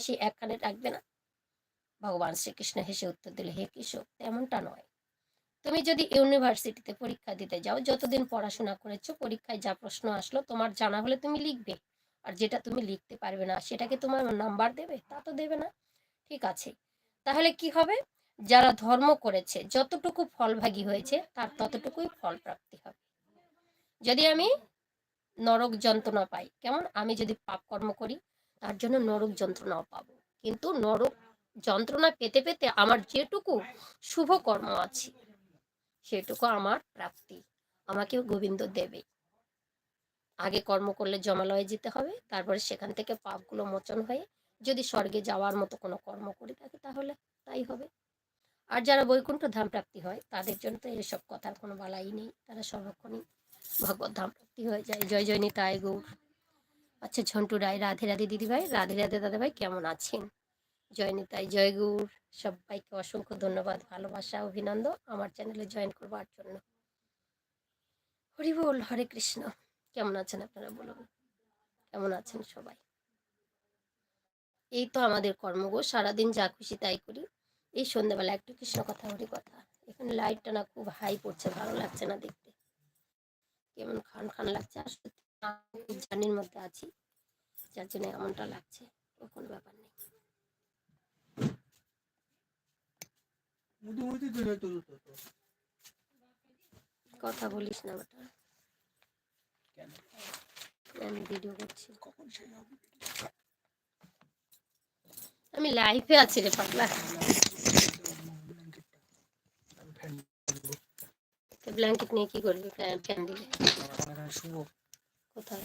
সে একখানে রাখবে না। ভগবান শ্রীকৃষ্ণ হেসে উত্তর দিলে, হে কৃষক, তেমনটা নয়। তুমি যদি ইউনিভার্সিটিতে পরীক্ষা দিতে যাও, যতদিন পড়াশোনা করেছ, পরীক্ষায় যা প্রশ্ন আসলো, তোমার জানা হলে তুমি লিখবে। আর যেটা তুমি লিখতে পারবে না, সেটাকে তোমার নাম্বার দেবে, তা তো দেবে না। ঠিক আছে। তাহলে কি হবে? যারা ধর্ম করেছে, যতটুকু ফলভাগী হয়েছে, তার ততটুকুই ফল প্রাপ্তি হবে। যদি আমি নরক যন্ত্রণা পাই, কেমন? আমি যদি পাপ কর্ম করি তার জন্য নরক যন্ত্রণাও পাবো। কিন্তু নরক যন্ত্রণা পেতে পেতে আমার যেটুকু শুভ কর্ম আছে, সেটুকু আমার প্রাপ্তি। আমাকে গোবিন্দ দেবে। আগে কর্ম করলে জমালয়ে যেতে হবে, তারপরে সেখান থেকে পাপগুলো মোচন হয়ে যদি স্বর্গে যাওয়ার মতো কোনো কর্ম করে থাকে তাহলে তাই হবে। আর যারা বৈকুণ্ঠ ধাম প্রাপ্তি হয়, তাদের জন্য তো এসব কথার কোনো বালাই নেই। তারা সর্বক্ষণই ভগবত ধাম প্রাপ্তি হয়ে যায়। জয় জয় নিতাই গৌর। আচ্ছা ঝন্টু রায়, রাধে রাধে দিদিভাই রাধে রাধে দাদাভাই কেমন আছেন? জয় নিতাই, জয় গৌর। সবাইকে অসংখ্য ধন্যবাদ, ভালোবাসা, অভিনন্দন। আমার চ্যানেলে জয়েন করবার জন্য। হরি বল হরে কৃষ্ণ। কেমন আছেন আপনারা বলুন? কেমন আছেন সবাই? এই তো আমাদের কর্মগো সারাদিন যা খুশি তাই করি। এই সন্ধ্যাবেলা একটু কৃষ্ণ কথা, হরি কথা। এখানে লাইটটা না খুব হাই পড়ছে, ভালো লাগছে না দেখতে। কেমন খান খান লাগছে আমি খুব জার্নির মধ্যে আছি যার জন্য এমনটা লাগছে কোনো ব্যাপার নেই। কথা বলিস না ওটা আমি ভিডিও করছি। আমি লাইফে আছি রে পাগলা। ব্ল্যাঙ্কেট নিয়ে কি করবি? ফ্যান ফ্যান দিলে শুভ কোথায়?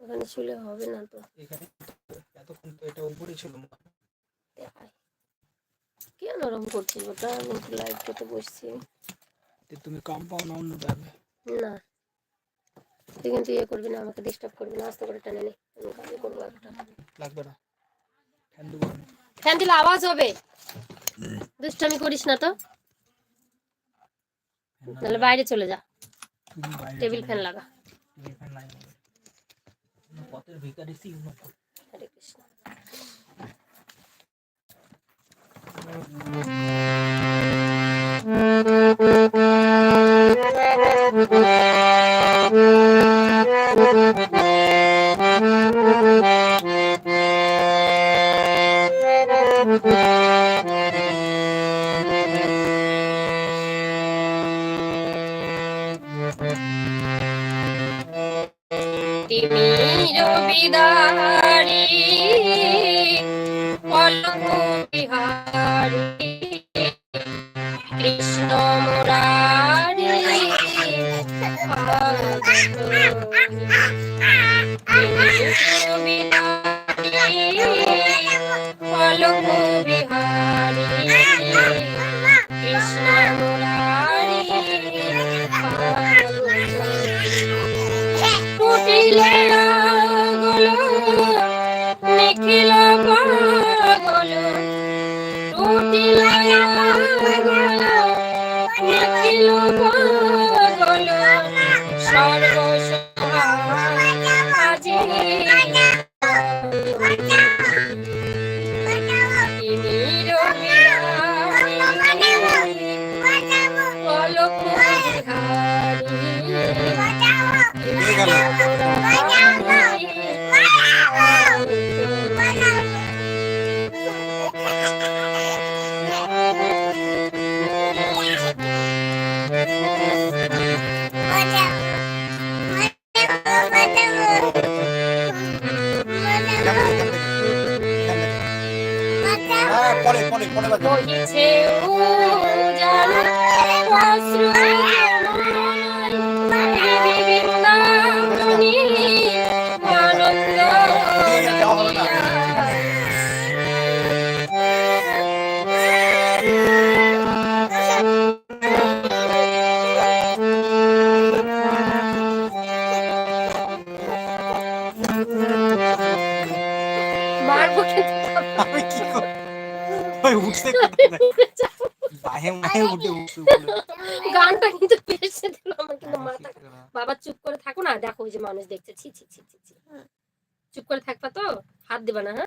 ওখানে শুলে হবে না তো। এখানে এতক্ষণ তো এটা উপরে ছিল। কেন ওরকম করছিস ওটা? আমি লাইভ করতে বসছি। তুমি কম অন্য যাবে না। তুই কিন্তু ইয়ে করবি না আমাকে ডিস্টার্ব করবি না। আস্তে করে টেনে নে। আমি কাজে করব একটা। লাগবে না। ফ্যান দেবো ফ্যান দিলে আওয়াজ হবে। দুষ্টামি করিস না তো। তাহলে বাইরে চলে যা। টেবিল চলে ফ্যান যাও। লাগা টেবিল ফ্যান লাগবে পথের ভিকারি সি হরে কৃষ্ণ তিমির বিদারি পলক বিহারি কৃষ্ণ মুরারি পলক বিহারি টুটিলে গল নিখিল পাগল টুটিলে গল নিখিল পাগল সর্বসহাজি পরে পরে পরে না। মারবো কিন্তু আমি কি করব ওই উঠতে বাহে মাহে উঠে। গানটা কিন্তু পেয়েছে দিল আমার কিন্তু মাথা বাবা চুপ করে থাকো না দেখো ওই যে মানুষ দেখছে ছি ছি ছি ছি ছি। চুপ করে থাকবা তো? হাত দিবা না হ্যাঁ?